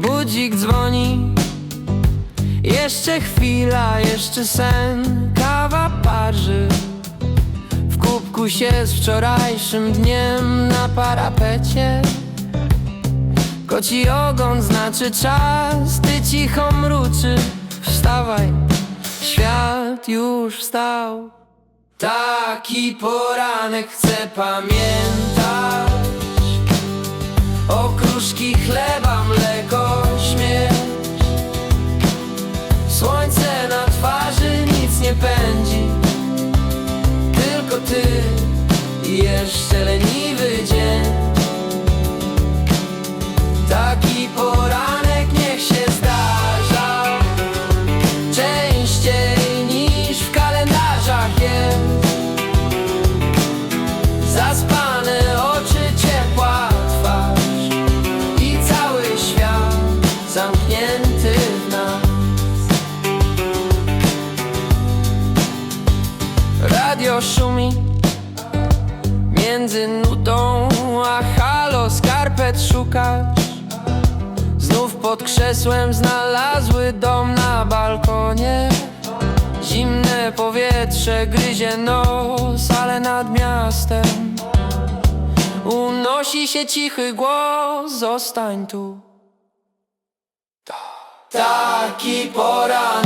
Budzik dzwoni. Jeszcze chwila, jeszcze sen. Kawa parzy. W kubku się z wczorajszym dniem Na parapecie. Koci ogon znaczy czas Ty cicho mruczy Świat już wstał. Taki poranek chcę pamiętać. Okruszki chleba, mleko, śmierć. Słońce na twarzy nic nie pędzi. Tylko ty i jeszcze leniwy dzień. Taki poranek zamknięty w nas Radio szumi Między nudą a halo skarpet szukasz. Znów pod krzesłem znalazły dom na balkonie. Zimne powietrze gryzie nos, ale nad miastem Unosi się cichy głos, zostań tu Taki poranek